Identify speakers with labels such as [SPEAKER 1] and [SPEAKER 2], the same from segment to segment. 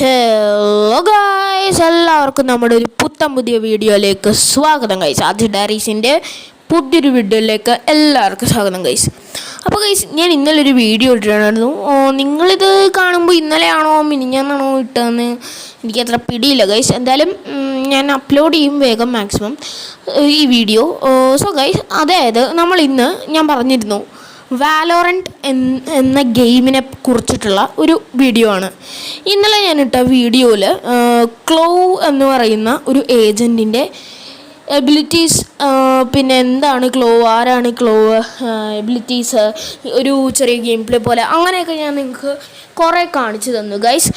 [SPEAKER 1] Hello guys എല്ലാവർക്കും നമ്മുടെ ഒരു പുത്തൻ പുതിയ വീഡിയോയിലേക്ക് സ്വാഗതം ഗൈസ് ആദ്യ ഡയറീസിന്റെ പുതിയൊരു വീഡിയോയിലേക്ക് എല്ലാവർക്കും സ്വാഗതം ഗൈസ് അപ്പോൾ ഗൈസ് ഞാൻ ഇന്നലെ ഒരു വീഡിയോ ഇട്ടിട്ടുണ്ടായിരുന്നു. നിങ്ങളിത് കാണുമ്പോൾ ഇന്നലെയാണോ മിനിഞ്ഞാന്നാണോ ഇട്ടതെന്ന് എനിക്ക് അത്ര പിടിയില്ല ഗൈസ് എന്തായാലും ഞാൻ അപ്ലോഡ് ചെയ്യും വേഗം മാക്സിമം ഈ വീഡിയോ. സോ ഗൈസ് അതായത് നമ്മൾ ഇന്ന് ഞാൻ പറഞ്ഞിരുന്നു വാലോറന്റ് എന്ന ഗെയിമിനെ കുറിച്ചിട്ടുള്ള ഒരു വീഡിയോ ആണ്. ഇന്നലെ ഞാനിട്ട വീഡിയോയിൽ ക്ലോ എന്ന് പറയുന്ന ഒരു ഏജന്റിന്റെ എബിലിറ്റീസ് പിന്നെ എന്താണ് ക്ലോ ആരാണ് ക്ലോ എബിലിറ്റീസ് ഒരു ചെറിയ ഗെയിം പ്ലേ. പോലെ അങ്ങനെയൊക്കെ ഞാൻ നിങ്ങൾക്ക് കുറേ കാണിച്ചു തന്നു ഗൈസ്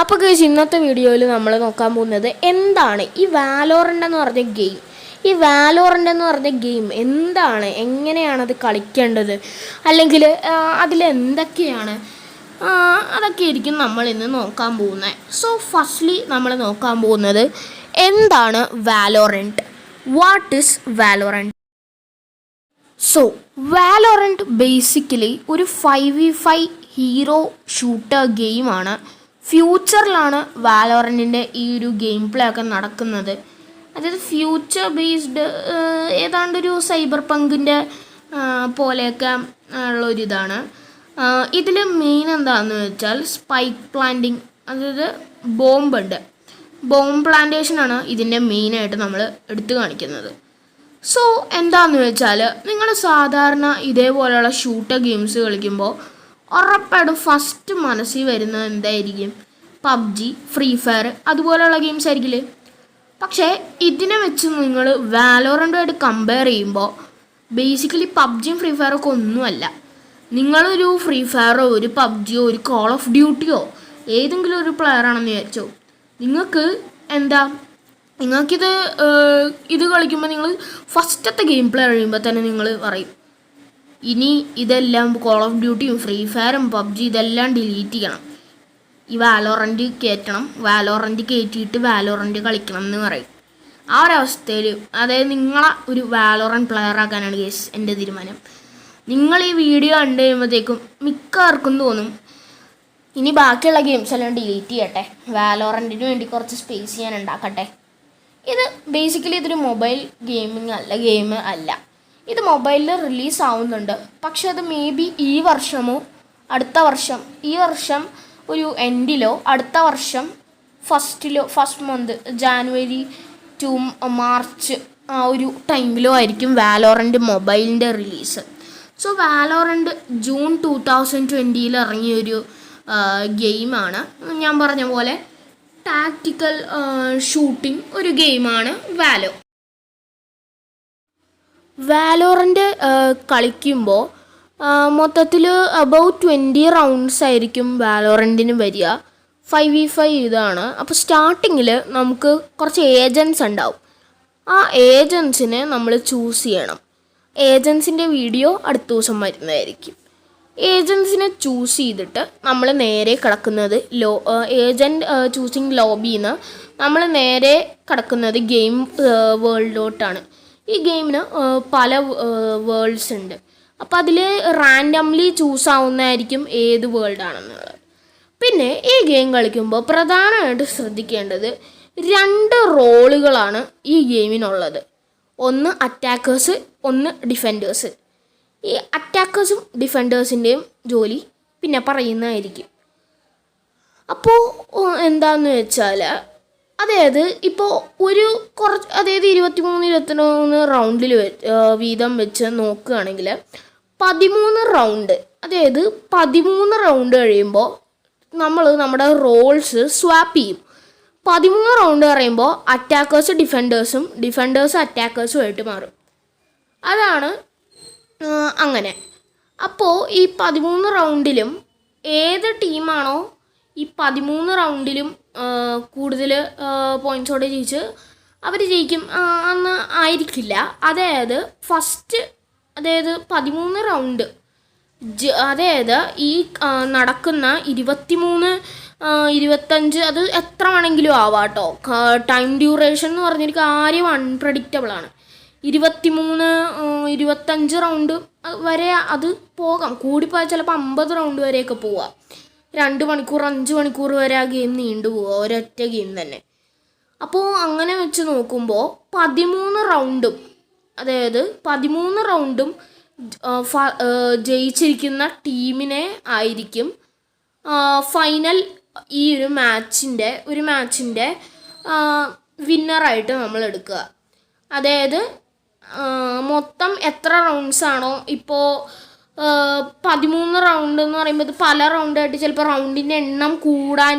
[SPEAKER 1] അപ്പോൾ ഗൈസ് ഇന്നത്തെ വീഡിയോയിൽ നമ്മൾ നോക്കാൻ പോകുന്നത് എന്താണ് ഈ വാലോറന്റ് എന്ന് പറഞ്ഞ ഗെയിം ഈ വാലോറന്റ് എന്ന് പറഞ്ഞ ഗെയിം എന്താണ്? എങ്ങനെയാണ് അത് കളിക്കേണ്ടത്? അല്ലെങ്കിൽ അതിലെന്തൊക്കെയാണ്? അതൊക്കെ ആയിരിക്കും നമ്മൾ ഇന്ന് നോക്കാൻ പോകുന്നത്. സോ ഫസ്റ്റ്ലി നമ്മൾ നോക്കാൻ പോകുന്നത് എന്താണ് Valorant what is Valorant so Valorant basically ഒരു five v five hero shooter ഗെയിമാണ് ഫ്യൂച്ചറിലാണ് വാലോറന്റിന്റെ ഈ ഒരു ഗെയിം പ്ലേ ഒക്കെ നടക്കുന്നത്. അതായത് ഫ്യൂച്ചർ ബേസ്ഡ് ഏതാണ്ടൊരു സൈബർ പങ്കിന്റെ പോലെയൊക്കെ ഉള്ളൊരിതാണ് ഇതിൽ മെയിൻ എന്താണെന്ന് വെച്ചാൽ സ്പൈക്ക് പ്ലാന്റിങ് അതായത് ബോംബുണ്ട്. ബോംബ് പ്ലാന്റേഷനാണ് ഇതിന്റെ മെയിനായിട്ട് നമ്മൾ എടുത്തു കാണിക്കുന്നത്. സോ എന്താണെന്ന് വെച്ചാൽ നിങ്ങൾ സാധാരണ ഇതേപോലെയുള്ള ഷൂട്ടർ ഗെയിംസ് കളിക്കുമ്പോൾ ഉറപ്പായിട്ടും ഫസ്റ്റ് മനസ്സിൽ വരുന്നത് എന്തായിരിക്കും? പബ്ജി ഫ്രീ ഫയർ അതുപോലെയുള്ള ഗെയിംസ് ആയിരിക്കില്ലേ? പക്ഷേ ഇതിനെ വെച്ച് നിങ്ങൾ വാലോറന്റുമായിട്ട് കമ്പയർ ചെയ്യുമ്പോൾ ബേസിക്കലി പബ്ജിയും ഫ്രീ ഫയറും ഒക്കെ ഒന്നുമല്ല. നിങ്ങളൊരു ഫ്രീ ഫയറോ ഒരു പബ്ജിയോ ഒരു കോൾ ഓഫ് ഡ്യൂട്ടിയോ ഏതെങ്കിലും ഒരു പ്ലെയർ ആണെന്ന് വിചാരിച്ചോ നിങ്ങൾക്ക് എന്താ നിങ്ങൾക്കിത് ഇത് കളിക്കുമ്പോൾ നിങ്ങൾ ഫസ്റ്റത്തെ ഗെയിം പ്ലേ കഴിയുമ്പോൾ തന്നെ നിങ്ങൾ പറയും ഇനി ഇതെല്ലാം കോൾ ഓഫ് ഡ്യൂട്ടിയും ഫ്രീ ഫയറും പബ്ജി ഇതെല്ലാം ഡിലീറ്റ് ചെയ്യണം. ഈ വാലോറന്റ് കയറ്റണം. വാലോറന്റ് കയറ്റിയിട്ട് വാലോറന്റ് കളിക്കണം എന്ന് പറയും. ആ ഒരവസ്ഥയിൽ അതായത് നിങ്ങളെ ഒരു വാലോറൻ പ്ലെയർ ആക്കാനാണ് കേസ് എന്റെ തീരുമാനം. നിങ്ങൾ ഈ വീഡിയോ കണ്ടു കഴിയുമ്പോഴത്തേക്കും മിക്കവർക്കും തോന്നും ഇനി ബാക്കിയുള്ള ഗെയിംസ് എല്ലാം ഡിലീറ്റ് ചെയ്യട്ടെ. വാലോറന്റിന് വേണ്ടി കുറച്ച് സ്പേസ് ഞാൻ ഉണ്ടാക്കട്ടെ. ഇത് ബേസിക്കലി ഇതൊരു മൊബൈൽ ഗെയിമിംഗ് അല്ല ഗെയിം അല്ല. ഇത് മൊബൈലിൽ റിലീസ് ആവുന്നുണ്ട്. പക്ഷെ അത് മേ ബി ഈ വർഷമോ അടുത്ത വർഷം ഈ വർഷം ഒരു എൻഡിലോ അടുത്ത വർഷം ഫസ്റ്റിലോ first month January to March ആ ഒരു ടൈമിലോ ആയിരിക്കും വാലോറന്റ് മൊബൈലിന്റെ release so Valorant June two thousand ട്വന്റിയിൽ ഇറങ്ങിയൊരു ഗെയിമാണ് ഞാൻ പറഞ്ഞ പോലെ ടാക്റ്റിക്കൽ ഷൂട്ടിംഗ് ഒരു ഗെയിമാണ് വാലോ വാലോറിന്റെ കളിക്കുമ്പോൾ മൊത്തത്തിൽ അബൌട്ട് ട്വന്റി റൗണ്ട്സ് ആയിരിക്കും വാലോറന്റിന് വരിക. ഫൈവ് വി ഫൈവ് ഇതാണ്. അപ്പോൾ സ്റ്റാർട്ടിങ്ങിൽ നമുക്ക് കുറച്ച് ഏജൻസ് ഉണ്ടാവും. ആ ഏജൻസിനെ നമ്മൾ ചൂസ് ചെയ്യണം. ഏജൻസിന്റെ വീഡിയോ അടുത്ത ദിവസം വരുന്നതായിരിക്കും. ഏജൻസിനെ ചൂസ് ചെയ്തിട്ട് നമ്മൾ നേരെ കിടക്കുന്നത് ലോ ഏജന്റ് ചൂസിങ് ലോബിയിൽ നിന്ന് നമ്മൾ നേരെ കിടക്കുന്നത് ഗെയിം വേൾഡിലോട്ടാണ് ഈ ഗെയിമിന് പല വേൾഡ്സ് ഉണ്ട്. അപ്പോൾ അതിൽ റാൻഡംലി ചൂസ് ആവുന്നതായിരിക്കും ഏത് വേൾഡാണെന്നുള്ളത് പിന്നെ ഈ ഗെയിം കളിക്കുമ്പോൾ പ്രധാനമായിട്ട് ശ്രദ്ധിക്കേണ്ടത് രണ്ട് റോളുകളാണ് ഈ ഗെയിമിനുള്ളത് ഒന്ന് അറ്റാക്കേഴ്സ് ഒന്ന് ഡിഫെൻഡേഴ്സ് ഈ അറ്റാക്കേഴ്സും ഡിഫെൻഡേഴ്സിന്റെയും ജോലി പിന്നെ പറയുന്നതായിരിക്കും. അപ്പോൾ എന്താന്ന് വെച്ചാൽ അതായത് ഇപ്പോൾ ഒരു കുറച്ച് അതായത് ഇരുപത്തി മൂന്ന് ഇരുപത്തി മൂന്ന് റൗണ്ടിൽ വീതം വെച്ച് നോക്കുകയാണെങ്കിൽ പതിമൂന്ന് റൗണ്ട്. അതായത് പതിമൂന്ന് റൗണ്ട് കഴിയുമ്പോൾ നമ്മൾ നമ്മുടെ റോൾസ് സ്വാപ്പ് ചെയ്യും. പതിമൂന്ന് റൗണ്ട് പറയുമ്പോൾ അറ്റാക്കേഴ്സ് ഡിഫൻഡേഴ്സും ഡിഫൻഡേഴ്സ് അറ്റാക്കേഴ്സും ആയിട്ട് മാറും. അതാണ് അങ്ങനെ. അപ്പോൾ ഈ പതിമൂന്ന് റൗണ്ടിലും ഏത് ടീമാണോ ഈ പതിമൂന്ന് റൗണ്ടിലും കൂടുതൽ പോയിൻസോടെ ജയിച്ച് അവർ ജയിക്കും. അന്ന് ആയിരിക്കില്ല. അതായത് ഫസ്റ്റ് അതായത് പതിമൂന്ന് റൗണ്ട്. അതായത് ഈ നടക്കുന്ന ഇരുപത്തിമൂന്ന് ഇരുപത്തഞ്ച് അത് എത്ര വേണമെങ്കിലും ആവാം കേട്ടോ ടൈം ഡ്യൂറേഷൻ എന്ന് പറഞ്ഞൊരു കാര്യം അൺപ്രഡിക്റ്റബിൾ ആണ്. ഇരുപത്തിമൂന്ന് ഇരുപത്തഞ്ച് റൗണ്ട് വരെ അത് പോകാം. കൂടിപ്പോയാൽ ചിലപ്പോൾ അമ്പത് റൗണ്ട് വരെയൊക്കെ പോവാം. രണ്ട് മണിക്കൂർ അഞ്ച് മണിക്കൂർ വരെ ആ ഗെയിം നീണ്ടു പോവുക ഒരൊറ്റ ഗെയിം തന്നെ. അപ്പോൾ അങ്ങനെ വെച്ച് നോക്കുമ്പോൾ പതിമൂന്ന് റൗണ്ടും അതായത് പതിമൂന്ന് റൗണ്ടും ജയിച്ചിരിക്കുന്ന ടീമിനെ ആയിരിക്കും ഫൈനൽ ഈ ഒരു മാച്ചിന്റെ ഒരു മാച്ചിന്റെ വിന്നറായിട്ട് നമ്മൾ എടുക്കുക അതായത് മൊത്തം എത്ര റൗണ്ട്സ് ആണോ ഇപ്പോൾ പതിമൂന്ന് റൗണ്ട് എന്ന് പറയുമ്പോൾ പല റൗണ്ടായിട്ട് ചിലപ്പോൾ റൗണ്ടിന്റെ എണ്ണം കൂടാൻ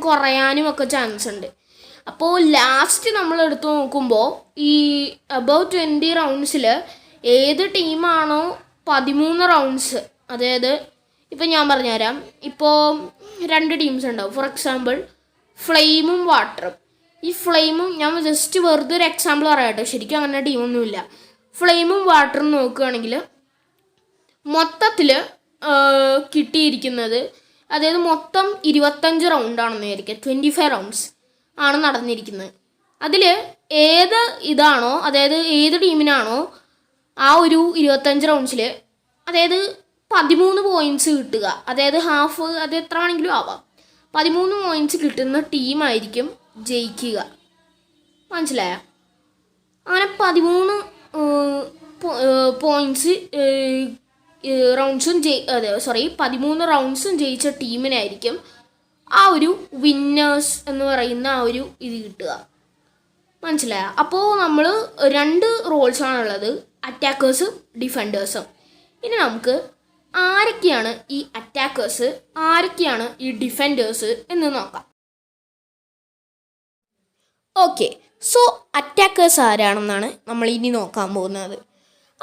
[SPEAKER 1] കുറയാനും ഒക്കെ ചാൻസ് ഉണ്ട്. അപ്പോൾ ലാസ്റ്റ് നമ്മൾ എടുത്തു നോക്കുമ്പോൾ ഈ അബവ് ട്വന്റി റൗണ്ട്സിൽ ഏത് ടീമാണോ പതിമൂന്ന് റൗണ്ട്സ് അതായത് ഇപ്പം ഞാൻ പറഞ്ഞുതരാം. ഇപ്പോൾ രണ്ട് ടീംസ് ഉണ്ടാവും. ഫോർ എക്സാമ്പിൾ ഫ്ലെയിമും വാട്ടറും ഈ ഫ്ലെയിമും ഞാൻ ജസ്റ്റ് വെറുതെ ഒരു എക്സാമ്പിൾ പറയാട്ടോ ശരിക്കും അങ്ങനെ ടീമൊന്നുമില്ല ഫ്ലെയിമും വാട്ടറും നോക്കുകയാണെങ്കിൽ മൊത്തത്തിൽ കിട്ടിയിരിക്കുന്നത് അതായത് മൊത്തം ഇരുപത്തഞ്ച് റൗണ്ടാണെന്ന് വിചാരിക്കുക ട്വന്റി ഫൈവ് റൗണ്ട്സ് ആണ് നടന്നിരിക്കുന്നത്. അതിൽ ഏത് ഇതാണോ അതായത് ഏത് ടീമിനാണോ ആ ഒരു ഇരുപത്തഞ്ച് റൗണ്ട്സിൽ അതായത് പതിമൂന്ന് പോയിന്റ്സ് കിട്ടുക. അതായത് ഹാഫ് അത് എത്ര വേണമെങ്കിലും ആവാം. പതിമൂന്ന് പോയിന്റ്സ് കിട്ടുന്ന ടീമായിരിക്കും ജയിക്കുക. മനസ്സിലായ? അങ്ങനെ പതിമൂന്ന് പോയിന്റ്സ് റൗണ്ട്സും ജയി അതെ സോറി പതിമൂന്ന് റൗണ്ട്സും ജയിച്ച ടീമിനായിരിക്കും ആ ഒരു വിന്നേഴ്സ് എന്ന് പറയുന്ന ആ ഒരു ഇത് കിട്ടുക. മനസ്സിലായ? അപ്പോൾ നമ്മൾ രണ്ട് റോൾസാണുള്ളത് അറ്റാക്കേഴ്സും ഡിഫൻഡേഴ്സും ഇനി നമുക്ക് ആരൊക്കെയാണ് ഈ അറ്റാക്കേഴ്സ് ആരൊക്കെയാണ് ഈ ഡിഫൻഡേഴ്സ് എന്ന് നോക്കാം. ഓക്കെ സോ അറ്റാക്കേഴ്സ് ആരാണെന്നാണ് നമ്മൾ ഇനി നോക്കാൻ പോകുന്നത്.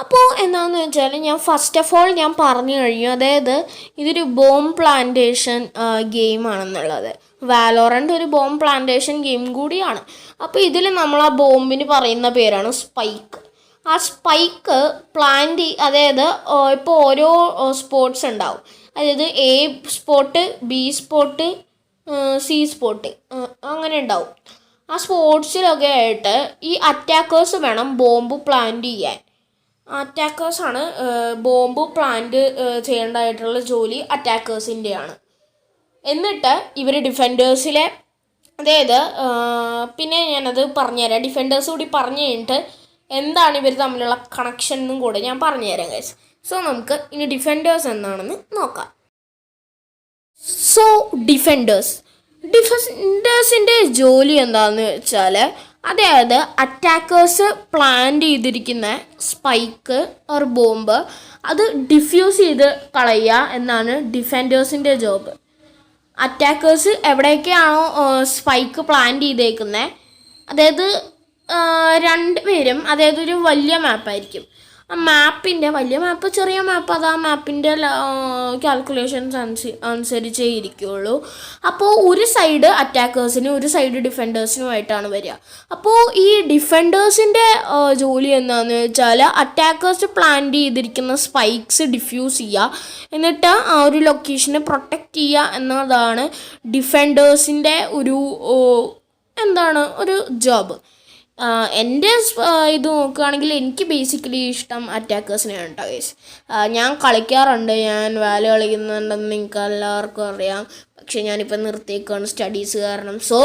[SPEAKER 1] അപ്പോൾ എന്താണെന്ന് വെച്ചാൽ ഞാൻ ഫസ്റ്റ് ഓഫ് ഓൾ ഞാൻ പറഞ്ഞു കഴിഞ്ഞു. അതായത് ഇതൊരു ബോം പ്ലാന്റേഷൻ ഗെയിമാണെന്നുള്ളത് വാലോറന്റ് ഒരു ബോം പ്ലാന്റേഷൻ ഗെയിം കൂടിയാണ്. അപ്പോൾ ഇതിൽ നമ്മൾ ആ ബോംബിന് പറയുന്ന പേരാണ് സ്പൈക്ക് ആ സ്പൈക്ക് പ്ലാന്റ് അതായത് ഇപ്പോൾ ഓരോ സ്പോർട്സ് ഉണ്ടാവും. അതായത് A spot B spot C spot അങ്ങനെ ഉണ്ടാവും. ആ സ്പോർട്സിലൊക്കെ ആയിട്ട് ഈ അറ്റാക്കേഴ്സ് വേണം ബോംബ് പ്ലാന്റ് ചെയ്യാൻ. അറ്റാക്കേഴ്സാണ് ബോംബ് പ്ലാന്റ് ചെയ്യേണ്ടതായിട്ടുള്ള ജോലി അറ്റാക്കേഴ്സിന്റെയാണ് എന്നിട്ട് ഇവർ ഡിഫൻഡേഴ്സിലെ അതായത് പിന്നെ ഞാനത് പറഞ്ഞുതരാം. ഡിഫൻഡേഴ്സ് കൂടി പറഞ്ഞു കഴിഞ്ഞിട്ട് എന്താണ് ഇവർ തമ്മിലുള്ള കണക്ഷൻ എന്നും കൂടെ ഞാൻ പറഞ്ഞുതരാം ഗൈസ് സോ നമുക്ക് ഇനി ഡിഫൻഡേഴ്സ് എന്താണെന്ന് നോക്കാം. സോ ഡിഫൻഡേഴ്സ് ഡിഫൻഡേഴ്സിന്റെ ജോലി എന്താണെന്ന് വെച്ചാൽ അതായത് അറ്റാക്കേഴ്സ് പ്ലാൻ ചെയ്തിരിക്കുന്ന സ്പൈക്ക് ഓർ ബോംബ് അത് ഡിഫ്യൂസ് ചെയ്ത് കളയുക എന്നാണ് ഡിഫൻഡേഴ്സിന്റെ ജോബ് അറ്റാക്കേഴ്സ് എവിടെയൊക്കെയാണോ സ്പൈക്ക് പ്ലാൻ ചെയ്തേക്കുന്നത് അതായത് രണ്ട് പേരും അതായത് ഒരു വലിയ മാപ്പായിരിക്കും ആ മാപ്പിന്റെ വലിയ മാപ്പ് ചെറിയ മാപ്പ് അത് ആ മാപ്പിന്റെ കാൽക്കുലേഷൻസ് അനുസരിച്ചേ ഇരിക്കുകയുള്ളൂ അപ്പോൾ ഒരു സൈഡ് അറ്റാക്കേഴ്സിനും ഒരു സൈഡ് ഡിഫൻഡേഴ്സിനുമായിട്ടാണ് വരിക. അപ്പോൾ ഈ ഡിഫൻഡേഴ്സിന്റെ ജോലി എന്താണെന്ന് വെച്ചാൽ അറ്റാക്കേഴ്സ് പ്ലാൻ ചെയ്തിരിക്കുന്ന സ്പൈക്സ് ഡിഫ്യൂസ് ചെയ്യുക. എന്നിട്ട് ആ ഒരു ലൊക്കേഷനെ പ്രൊട്ടക്റ്റ് ചെയ്യുക എന്നതാണ് ഡിഫൻഡേഴ്സിന്റെ ഒരു എന്താണ് ഒരു ജോബ് എന്റെ ഇത് നോക്കുകയാണെങ്കിൽ എനിക്ക് ബേസിക്കലി ഇഷ്ടം അറ്റാക്കേഴ്സിനെയാണ് കേട്ടോ ഗൈസ് ഞാൻ കളിക്കാറുണ്ട്. ഞാൻ വാൽ കളിക്കുന്നുണ്ടെന്ന് നിങ്ങൾക്ക് എല്ലാവർക്കും അറിയാം. പക്ഷെ ഞാനിപ്പോൾ നിർത്തിയേക്കാണ് സ്റ്റഡീസ് കാരണം. സോ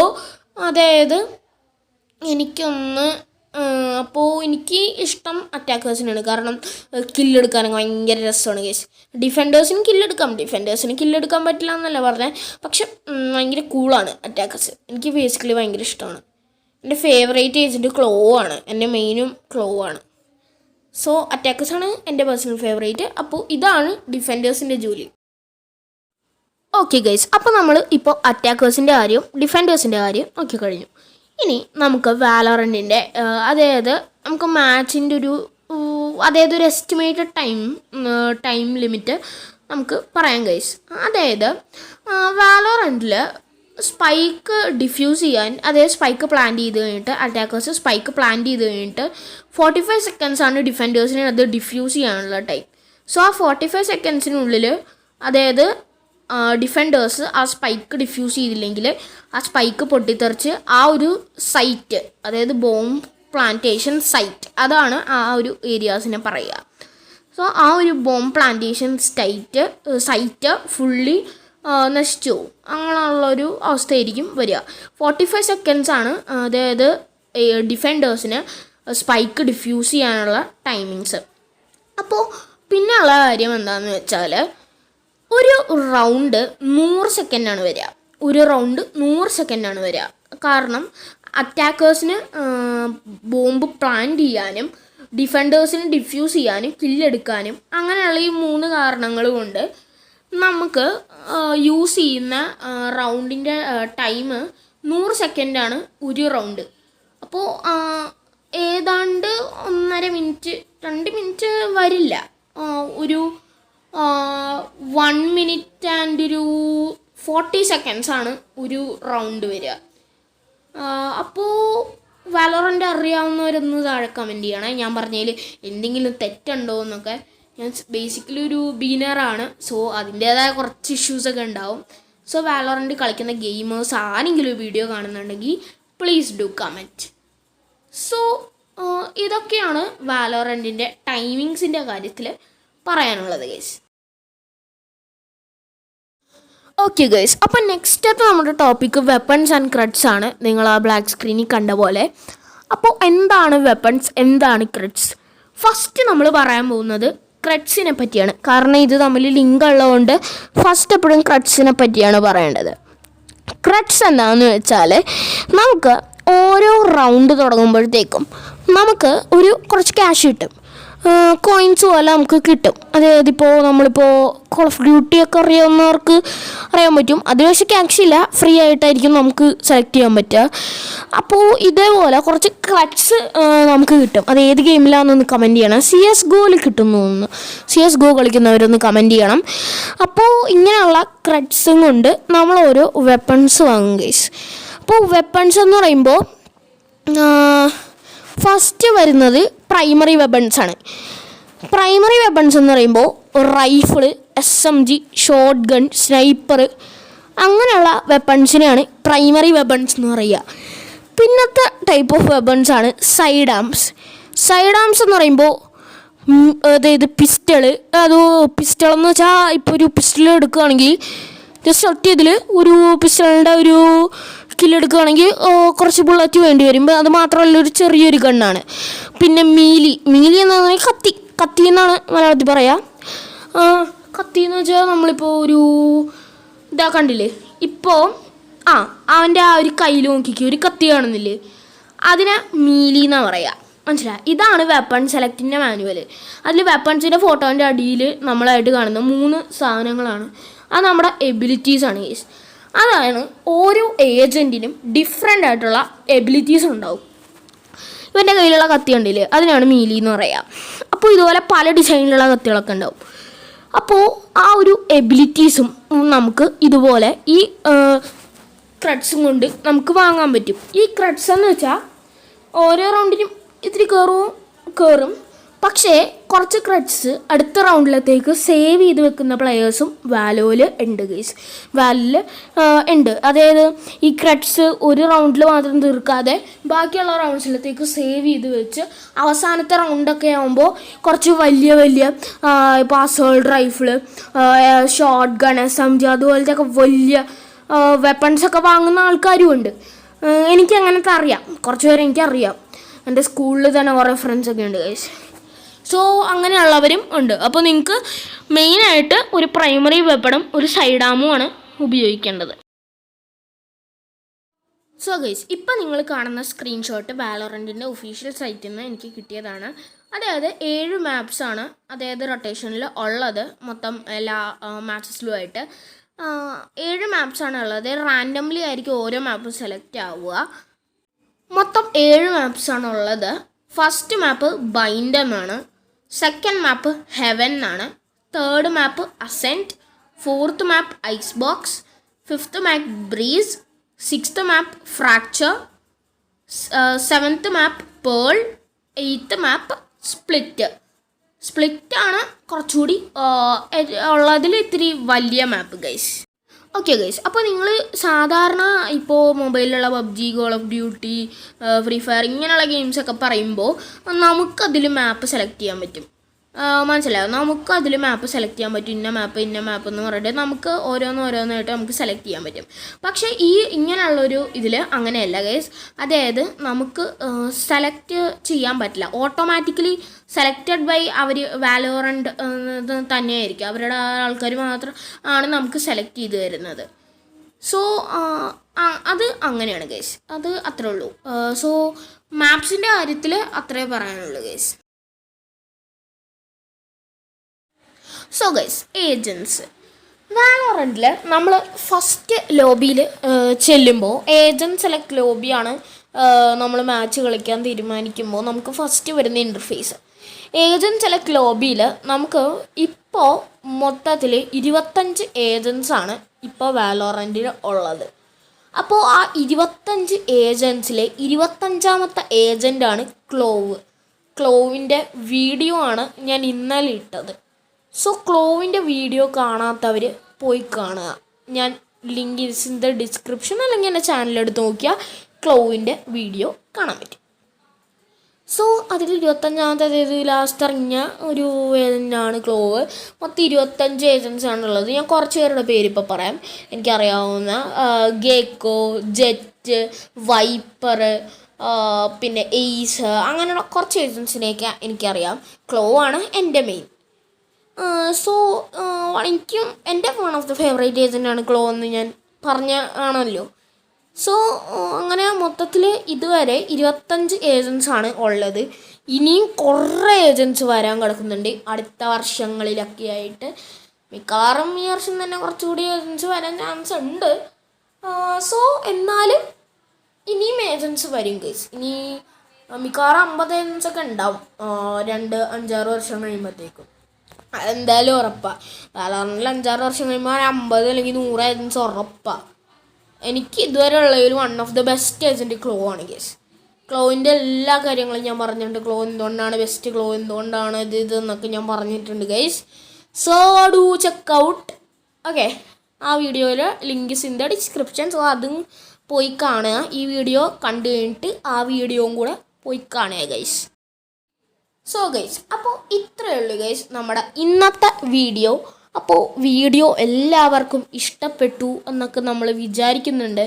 [SPEAKER 1] അതായത് എനിക്കൊന്ന് അപ്പോൾ എനിക്ക് ഇഷ്ടം അറ്റാക്കേഴ്സിനാണ് കാരണം കില്ലെടുക്കാനൊക്കെ ഭയങ്കര രസമാണ് കേസ് ഡിഫൻഡേഴ്സിന് കില്ലെടുക്കാം ഡിഫൻഡേഴ്സിന് കില്ലെടുക്കാൻ പറ്റില്ല എന്നല്ല പറഞ്ഞത് പക്ഷെ ഭയങ്കര കൂളാണ് അറ്റാക്കേഴ്സ് എനിക്ക് ബേസിക്കലി ഭയങ്കര ഇഷ്ടമാണ്. എന്റെ ഫേവറേറ്റ് ഏജന്റ് ക്ലോ ആണ്. എന്റെ മെയിനും ക്ലോ ആണ്. സോ അറ്റാക്കേഴ്സ് ആണ് എന്റെ പേഴ്സണൽ ഫേവറേറ്റ് അപ്പോൾ ഇതാണ് ഡിഫൻഡേഴ്സിന്റെ ജോലി. ഓക്കെ ഗൈസ് അപ്പോൾ നമ്മൾ ഇപ്പോൾ അറ്റാക്കേഴ്സിന്റെ കാര്യം ഡിഫൻഡേഴ്സിന്റെ കാര്യവും നോക്കി കഴിഞ്ഞു. ഇനി നമുക്ക് വാലോറന്റിന്റെ അതായത് നമുക്ക് മാച്ചിന്റെ ഒരു അതായത് ഒരു എസ്റ്റിമേറ്റഡ് ടൈം ടൈം ലിമിറ്റ് നമുക്ക് പറയാം ഗൈസ് അതായത് വാലോറന്റിൽ സ്പൈക്ക് ഡിഫ്യൂസ് ചെയ്യാൻ അതായത് സ്പൈക്ക് പ്ലാൻ ചെയ്ത് കഴിഞ്ഞിട്ട് അറ്റാക്കേഴ്സ് സ്പൈക്ക് പ്ലാൻ ചെയ്ത് കഴിഞ്ഞിട്ട് ഫോർട്ടി ഫൈവ് സെക്കൻഡ്സ് ആണ് ഡിഫൻഡേഴ്സിന് അത് ഡിഫ്യൂസ് ചെയ്യാനുള്ള ടൈം സോ ആ ഫോർട്ടി ഫൈവ് സെക്കൻഡ്സിനുള്ളിൽ അതായത് ഡിഫൻഡേഴ്സ് ആ സ്പൈക്ക് ഡിഫ്യൂസ് ചെയ്തില്ലെങ്കിൽ ആ സ്പൈക്ക് പൊട്ടിത്തെറിച്ച് ആ ഒരു സൈറ്റ് അതായത് ബോംബ് പ്ലാന്റേഷൻ സൈറ്റ് അതാണ് ആ ഒരു ഏരിയാസിനെ പറയുക. സോ ആ ഒരു bomb plantation site site fully നശിച്ചു. അങ്ങനെയുള്ളൊരു അവസ്ഥയായിരിക്കും വരിക. ഫോർട്ടി ഫൈവ് സെക്കൻഡ്സ് ആണ് അതായത് ഡിഫൻഡേഴ്സിന് സ്പൈക്ക് ഡിഫ്യൂസ് ചെയ്യാനുള്ള ടൈമിങ്സ് അപ്പോൾ പിന്നെയുള്ള കാര്യം എന്താണെന്ന് വെച്ചാൽ ഒരു റൗണ്ട് നൂറ് സെക്കൻഡാണ് വരിക. ഒരു റൗണ്ട് നൂറ് സെക്കൻഡാണ് വരിക. കാരണം അറ്റാക്കേഴ്സിന് ബോംബ് പ്ലാൻ ചെയ്യാനും ഡിഫൻഡേഴ്സിന് ഡിഫ്യൂസ് ചെയ്യാനും കില്ലെടുക്കാനും അങ്ങനെയുള്ള ഈ മൂന്ന് കാരണങ്ങൾ കൊണ്ട് നമുക്ക് യൂസ് ചെയ്യുന്ന റൗണ്ടിന്റെ ടൈം നൂറ് സെക്കൻഡാണ് ഒരു റൗണ്ട് അപ്പോൾ ഏതാണ്ട് ഒന്നര മിനിറ്റ് രണ്ട് മിനിറ്റ് വരില്ല. ഒരു വൺ മിനിറ്റ് ആൻഡ് ഒരു ഫോർട്ടി സെക്കൻഡ്സാണ് ഒരു റൗണ്ട് വരിക. അപ്പോൾ വാലോറന്റ് അറിയാവുന്നവരൊന്ന് താഴെ കമന്റ് ചെയ്യണേ. ഞാൻ പറഞ്ഞതിൽ എന്തെങ്കിലും തെറ്റുണ്ടോ എന്നൊക്കെ ഞാൻ ബേസിക്കലി ഒരു ബീനറാണ് സോ അതിന്റേതായ കുറച്ച് ഇഷ്യൂസൊക്കെ ഉണ്ടാവും. സോ വാലോറന്റ് കളിക്കുന്ന ഗെയിമേഴ്സ് ആരെങ്കിലും വീഡിയോ കാണുന്നുണ്ടെങ്കിൽ പ്ലീസ് ഡു കമന്റ് സോ ഇതൊക്കെയാണ് വാലോറന്റിന്റെ ടൈമിങ്സിന്റെ കാര്യത്തിൽ പറയാനുള്ളത് ഗൈസ് ഓക്കെ ഗൈസ് അപ്പം നെക്സ്റ്റ് നെക്സ്റ്റത്തെ നമ്മുടെ ടോപ്പിക്ക് വെപ്പൺസ് ആൻഡ് ക്രഡ്സ് ആണ്. നിങ്ങൾ ആ ബ്ലാക്ക് സ്ക്രീനിൽ കണ്ട പോലെ. അപ്പോൾ എന്താണ് വെപ്പൺസ് എന്താണ് ക്രഡ്സ് ഫസ്റ്റ് നമ്മൾ പറയാൻ പോകുന്നത് ക്രെഡ്സിനെ പറ്റിയാണ്. കാരണം ഇത് തമ്മിൽ ലിങ്ക് ഉള്ളതുകൊണ്ട് ഫസ്റ്റ് എപ്പോഴും ക്രെഡ്സിനെ പറ്റിയാണ് പറയേണ്ടത്. ക്രട്സ് എന്താണെന്ന് വെച്ചാൽ നമുക്ക് ഓരോ റൗണ്ട് തുടങ്ങുമ്പോഴത്തേക്കും നമുക്ക് ഒരു കുറച്ച് ക്യാഷ് കിട്ടും. കോയിൻസ് പോലെ നമുക്ക് കിട്ടും. അതായത് ഇപ്പോൾ നമ്മളിപ്പോൾ കോൾ ഓഫ് ഡ്യൂട്ടി ഒക്കെ അറിയാവുന്നവർക്ക് അറിയാൻ പറ്റും. അതിന് പക്ഷേ ക്യാഷ് ഇല്ല. ഫ്രീ ആയിട്ടായിരിക്കും നമുക്ക് സെലക്ട് ചെയ്യാൻ പറ്റുക. അപ്പോൾ ഇതേപോലെ കുറച്ച് ക്ലച്ച് നമുക്ക് കിട്ടും. അത് ഏത് ഗെയിമിലാണെന്നൊന്ന് കമന്റ് ചെയ്യണം. സി എസ് ഗോയിൽ കിട്ടും എന്ന്. തോന്നുന്നു സി എസ് ഗോ കളിക്കുന്നവരൊന്ന് കമന്റ് ചെയ്യണം. അപ്പോൾ ഇങ്ങനെയുള്ള ക്രഡ്സും കൊണ്ട് നമ്മൾ ഓരോ വെപ്പൺസ് വാങ്ങും ഗൈസ് അപ്പോൾ വെപ്പൺസ് എന്ന് പറയുമ്പോൾ ഫസ്റ്റ് വരുന്നത് പ്രൈമറി വെപ്പൺസ് ആണ്. പ്രൈമറി വെപ്പൺസ് എന്ന് പറയുമ്പോൾ rifle S M G shotgun sniper അങ്ങനെയുള്ള വെപ്പൺസിനെയാണ് പ്രൈമറി വെപ്പൺസ് എന്ന് പറയുക. പിന്നത്തെ ടൈപ്പ് ഓഫ് വെപ്പൺസ് ആണ് സൈഡ് ആംസ് സൈഡ് ആംസ് എന്ന് പറയുമ്പോൾ അതായത് പിസ്റ്റൾ അത് പിസ്റ്റൾ എന്ന് വെച്ചാൽ ഇപ്പോൾ ഒരു പിസ്റ്റൾ എടുക്കുകയാണെങ്കിൽ ജസ്റ്റ് ഒറ്റ ഇതിൽ ഒരു പിസ്റ്റളിന്റെ ഒരു കില്ല് എടുക്കുകയാണെങ്കിൽ കുറച്ച് ബുള്ളറ്റ് വേണ്ടി വരും. അത് മാത്രമല്ല ഒരു ചെറിയൊരു ഗണ്ണാണ് പിന്നെ മീലി. മീലി എന്ന് പറഞ്ഞാൽ കത്തി. കത്തി എന്നാണ് മലയാളത്തിൽ പറയാം. കത്തി എന്ന് വെച്ചാൽ നമ്മളിപ്പോൾ ഒരു ഇതാ കണ്ടില്ലേ? ഇപ്പോൾ ആ അവന്റെ ആ ഒരു കയ്യിൽ നോക്കിക്ക് ഒരു കത്തി കാണുന്നില്ലേ? അതിനെ മീലി എന്നാണ് പറയുക മനസ്സിലായി? ഇതാണ് വെപ്പൺ സെലക്റ്റിന്റെ മാനുവൽ അതിൽ വെപ്പൺസിന്റെ ഫോട്ടോന്റെ അടിയിൽ നമ്മളായിട്ട് കാണുന്ന മൂന്ന് സാധനങ്ങളാണ്. അത് നമ്മുടെ എബിലിറ്റീസാണ് കേസ് അതാണ് ഓരോ ഏജന്റിനും ഡിഫറെന്റ് ആയിട്ടുള്ള എബിലിറ്റീസ് ഉണ്ടാവും. ഇവന്റെ കയ്യിലുള്ള കത്തി കണ്ടില്ലേ? അതിനാണ് മീലി എന്ന് പറയുക അപ്പോൾ ഇതുപോലെ പല ഡിസൈനിലുള്ള കത്തികളൊക്കെ ഉണ്ടാവും. അപ്പോൾ ആ ഒരു എബിലിറ്റീസും നമുക്ക് ഇതുപോലെ ഈ ക്രഡ്സും കൊണ്ട് നമുക്ക് വാങ്ങാൻ പറ്റും. ഈ ക്രഡ്സ് എന്ന് വെച്ചാൽ ഓരോ റൗണ്ടിനും ഇത്തിരി കയറും കയറും പക്ഷേ കുറച്ച് ക്രഡ്സ് അടുത്ത റൗണ്ടിലത്തേക്ക് സേവ് ചെയ്ത് വെക്കുന്ന പ്ലെയേഴ്സും വാലോയിൽ ഉണ്ട് ഗൈസ് വാലിൽ ഉണ്ട്. അതായത് ഈ ക്രഡ്സ് ഒരു റൗണ്ടിൽ മാത്രം തീർക്കാതെ ബാക്കിയുള്ള റൗണ്ട്സിലത്തേക്ക് സേവ് ചെയ്ത് വെച്ച് അവസാനത്തെ റൗണ്ടൊക്കെ ആകുമ്പോൾ കുറച്ച് വലിയ വലിയ ഇപ്പോൾ assault rifle shotgun S M G അതുപോലത്തെ ഒക്കെ വലിയ വെപ്പൺസൊക്കെ വാങ്ങുന്ന ആൾക്കാരും ഉണ്ട്. എനിക്കങ്ങനത്തെ അറിയാം. കുറച്ച് പേരെ എനിക്കറിയാം. എന്റെ സ്കൂളിൽ തന്നെ കുറേ ഫ്രണ്ട്സൊക്കെ ഉണ്ട് ഗൈസ് സോ അങ്ങനെയുള്ളവരും ഉണ്ട്. അപ്പോൾ നിങ്ങൾക്ക് മെയിനായിട്ട് ഒരു പ്രൈമറി വെപ്പണും ഒരു സൈഡ് ആമുമാണ് ഉപയോഗിക്കേണ്ടത്. സോ ഗൈസ് ഇപ്പം നിങ്ങൾ കാണുന്ന സ്ക്രീൻഷോട്ട് വാലോറന്റിന്റെ ഒഫീഷ്യൽ സൈറ്റിൽ നിന്ന് എനിക്ക് കിട്ടിയതാണ്. അതായത് ഏഴ് മാപ്സാണ് അതായത് റൊട്ടേഷനിൽ ഉള്ളത് മൊത്തം എല്ലാ മാപ്സിലുമായിട്ട് ഏഴ് മാപ്സാണ് ഉള്ളത്. റാൻഡംലി ആയിരിക്കും ഓരോ മാപ്പും സെലക്ട് ആവുക. മൊത്തം ഏഴ് മാപ്സ് ആണ് ഉള്ളത്. First map Bind second map Haven എന്നാണ് third map Ascent fourth map Icebox fifth map Breeze sixth map Fracture seventh map Pearl eighth map Split Split ആണ് കുറച്ചുകൂടി ഉള്ളതിൽ ഇത്തിരി വലിയ മാപ്പ് ഗൈസ് ഓക്കെ ഗൈസ് അപ്പോൾ നിങ്ങൾ സാധാരണ ഇപ്പോൾ മൊബൈലിലുള്ള PUBG Call of Duty Free Fire ഇങ്ങനെയുള്ള ഗെയിംസൊക്കെ പറയുമ്പോൾ നമുക്കതിൽ മാപ്പ് സെലക്ട് ചെയ്യാൻ പറ്റും. മനസ്സിലാവും നമുക്ക് അതിൽ മാപ്പ് സെലക്ട് ചെയ്യാൻ പറ്റും ഇന്ന മാപ്പ് ഇന്ന മാപ്പ് എന്ന് പറഞ്ഞിട്ട് നമുക്ക് ഓരോന്ന് ഓരോന്നായിട്ട് നമുക്ക് സെലക്ട് ചെയ്യാൻ പറ്റും. പക്ഷേ ഈ ഇങ്ങനെയുള്ളൊരു ഇതിൽ അങ്ങനെയല്ല ഗൈസ് അതായത് നമുക്ക് സെലക്ട് ചെയ്യാൻ പറ്റില്ല. ഓട്ടോമാറ്റിക്കലി സെലക്റ്റഡ് ബൈ അവർ വാലോറന്റ് തന്നെയായിരിക്കും. അവരുടെ ആൾക്കാർ മാത്രം ആണ് നമുക്ക് സെലക്ട് ചെയ്ത് തരുന്നത്. സോ അത് അങ്ങനെയാണ് ഗൈസ് അത് അത്രേ ഉള്ളൂ. സോ മാപ്സിന്റെ കാര്യത്തിൽ അത്രേ പറയാനുള്ളൂ ഗൈസ് സോ ഗൈസ് ഏജൻസ് വാലോറന്റിൽ നമ്മൾ ഫസ്റ്റ് ലോബിയിൽ ചെല്ലുമ്പോൾ ഏജന്റ് സെലക്ട് ലോബിയാണ് നമ്മൾ മാച്ച് കളിക്കാൻ തീരുമാനിക്കുമ്പോൾ നമുക്ക് ഫസ്റ്റ് വരുന്ന ഇന്റർഫേസ് ഏജന്റ് സെലക്ട് ലോബിയിൽ നമുക്ക് ഇപ്പോൾ മൊത്തത്തിൽ ഇരുപത്തഞ്ച് ഏജൻസ് ആണ് ഇപ്പോൾ വാലോറന്റിൽ ഉള്ളത്. അപ്പോൾ ആ ഇരുപത്തഞ്ച് ഏജൻസിലെ ഇരുപത്തഞ്ചാമത്തെ ഏജന്റാണ് ക്ലോവ് ക്ലോവിന്റെ വീഡിയോ ആണ് ഞാൻ ഇന്നലെ ഇട്ടത്. സോ ക്ലോവിന്റെ വീഡിയോ കാണാത്തവർ പോയി കാണുക. ഞാൻ ലിങ്ക് ഇൻ ദ ഡിസ്ക്രിപ്ഷൻ അല്ലെങ്കിൽ എന്റെ ചാനലെടുത്ത് നോക്കിയാൽ ക്ലോവിന്റെ വീഡിയോ കാണാൻ പറ്റും. സോ അതിൽ ഇരുപത്തഞ്ചാമത്തെ തീയതി ലാസ്റ്റ് ഇറങ്ങിയ ഒരു ഏജന്റാണ് ക്ലോവ് മൊത്തം ഇരുപത്തഞ്ച് ഏജൻസാണ് ഉള്ളത്. ഞാൻ കുറച്ച് പേരുടെ പേര് ഇപ്പോൾ പറയാം. എനിക്കറിയാവുന്ന ഗേക്കോ ജെറ്റ് വൈപ്പർ പിന്നെ എയ്സ് അങ്ങനെയുള്ള കുറച്ച് ഏജൻസിനെയൊക്കെ എനിക്കറിയാം. ക്ലോ ആണ് എന്റെ മെയിൻ സോ എനിക്കും എന്റെ വൺ ഓഫ് ദി ഫേവറേറ്റ് ഏജന്റാണ് ഗ്ലോ എന്ന് ഞാൻ പറഞ്ഞ ആണല്ലോ. സോ അങ്ങനെ മൊത്തത്തിൽ ഇതുവരെ ഇരുപത്തഞ്ച് ഏജൻസ് ആണ് ഉള്ളത്. ഇനിയും കുറേ ഏജൻസ് വരാൻ കിടക്കുന്നുണ്ട്. അടുത്ത വർഷങ്ങളിലൊക്കെ ആയിട്ട്. മിക്കവാറും ഈ വർഷം തന്നെ കുറച്ചുകൂടി ഏജൻസ് വരാൻ ചാൻസ് ഉണ്ട്. സോ എന്നാലും ഇനിയും ഏജൻസ് വരും കേസ് ഇനി മിക്കവാറും അമ്പത് ഏജൻസ് ഒക്കെ ഉണ്ടാവും. രണ്ട് അഞ്ചാറ് വർഷം കഴിയുമ്പോഴത്തേക്കും. എന്തായാലും ഉറപ്പാണ് സാധാരണ അഞ്ചാറ് വർഷം കഴിയുമ്പോൾ അമ്പത് അല്ലെങ്കിൽ നൂറ് ഏജൻസ് ഉറപ്പാണ് എനിക്ക് ഇതുവരെ ഉള്ളതിൽ one of the best agent Clove ആണ് കേസ് ക്ലോവിന്റെ എല്ലാ കാര്യങ്ങളും ഞാൻ പറഞ്ഞിട്ടുണ്ട്. ക്ലോ എന്തുകൊണ്ടാണ് ബെസ്റ്റ് ക്ലോ എന്തുകൊണ്ടാണ് ഇത് ഇത് എന്നൊക്കെ ഞാൻ പറഞ്ഞിട്ടുണ്ട് guys so do check out okay ആ വീഡിയോയിൽ link in the description so അതും പോയി കാണുക. ഈ വീഡിയോ കണ്ടു കഴിഞ്ഞിട്ട് ആ വീഡിയോയും കൂടെ പോയി കാണുക ഗൈസ് സോ ഗൈസ് അപ്പോൾ ഇത്രയേ ഉള്ളൂ ഗൈസ് നമ്മുടെ ഇന്നത്തെ വീഡിയോ അപ്പോൾ വീഡിയോ എല്ലാവർക്കും ഇഷ്ടപ്പെട്ടു എന്നൊക്കെ നമ്മൾ വിചാരിക്കുന്നുണ്ട്.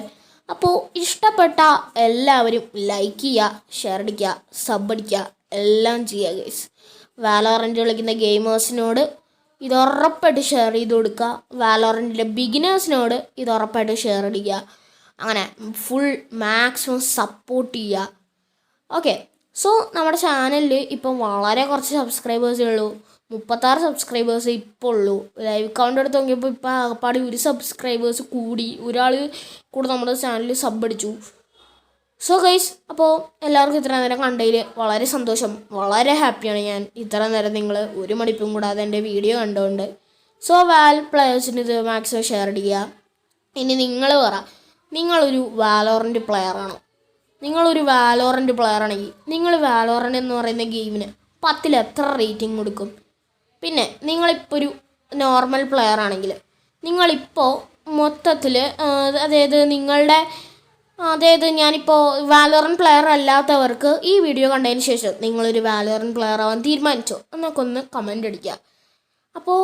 [SPEAKER 1] അപ്പോൾ ഇഷ്ടപ്പെട്ട എല്ലാവരും ലൈക്ക് ചെയ്യുക ഷെയർ അടിക്കുക സബ് അടിക്കുക എല്ലാം ചെയ്യുക ഗൈസ് വാലോറന്റ് കളിക്കുന്ന ഗെയിമേഴ്സിനോട് ഇത് ഉറപ്പായിട്ട് ഷെയർ ചെയ്ത് കൊടുക്കുക. വാലോറന്റിന്റെ ബിഗിനേഴ്സിനോട് ഇത് ഉറപ്പായിട്ട് ഷെയർ അടിക്കുക. അങ്ങനെ ഫുൾ മാക്സിമം സപ്പോർട്ട് ചെയ്യുക. ഓക്കെ സോ നമ്മുടെ ചാനലിൽ ഇപ്പം വളരെ കുറച്ച് സബ്സ്ക്രൈബേഴ്സേ ഉള്ളൂ. മുപ്പത്താറ് സബ്സ്ക്രൈബേഴ്സ് ഇപ്പോൾ ഉള്ളൂ. ലൈവ് കൗണ്ട് എടുത്ത് നോക്കിയപ്പോൾ ഇപ്പോൾ ആകപ്പാട് ഒരു സബ്സ്ക്രൈബേഴ്സ് കൂടി ഒരാൾ കൂടെ നമ്മുടെ ചാനലിൽ സബ് അടിച്ചു. സോ ഗൈസ് അപ്പോൾ എല്ലാവർക്കും ഇത്ര നേരം കണ്ടതിൽ വളരെ സന്തോഷം. വളരെ ഹാപ്പിയാണ് ഞാൻ. ഇത്ര നേരം നിങ്ങൾ ഒരു മണിപ്പും കൂടാതെ എന്റെ വീഡിയോ കണ്ടുകൊണ്ട് സോ വാൽ പ്ലെയേഴ്സിന് ഇത് മാക്സിമം ഷെയർ ചെയ്യുക ഇനി നിങ്ങൾ പറ. നിങ്ങളൊരു വാലോറിന്റെ പ്ലെയറാണോ നിങ്ങളൊരു വാലോറന്റ് പ്ലെയർ ആണെങ്കിൽ നിങ്ങൾ വാലോറന്റ് എന്ന് പറയുന്ന ഗെയിമിന് പത്തിൽ എത്ര റേറ്റിംഗ് കൊടുക്കും? പിന്നെ നിങ്ങളിപ്പോൾ ഒരു നോർമൽ പ്ലെയർ ആണെങ്കിൽ നിങ്ങളിപ്പോൾ മൊത്തത്തിൽ അതായത് നിങ്ങളുടെ അതായത് ഞാനിപ്പോൾ വാലോറൻ പ്ലെയർ അല്ലാത്തവർക്ക് ഈ വീഡിയോ കണ്ടതിന് ശേഷം നിങ്ങളൊരു വാലോറൻ പ്ലെയർ ആവാൻ തീരുമാനിച്ചോ? എന്നൊക്കെ ഒന്ന് കമന്റ് അടിക്കുക. അപ്പോൾ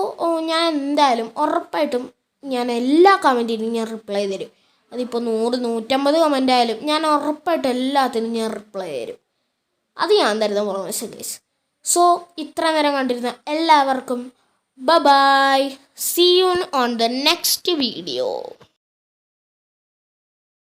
[SPEAKER 1] ഞാൻ എന്തായാലും ഉറപ്പായിട്ടും ഞാൻ എല്ലാ കമന്റിനും ഞാൻ റിപ്ലൈ തരും. അതിപ്പോൾ നൂറ് നൂറ്റമ്പത് കമന്റ് ആയാലും ഞാൻ ഉറപ്പായിട്ട് എല്ലാത്തിനും ഞാൻ റിപ്ലൈ തരും. അത് ഞാൻ തരുന്ന പ്രോമിസ് ഗേസ് സോ ഇത്ര നേരം കണ്ടിരുന്ന എല്ലാവർക്കും ബ bye see you on the next video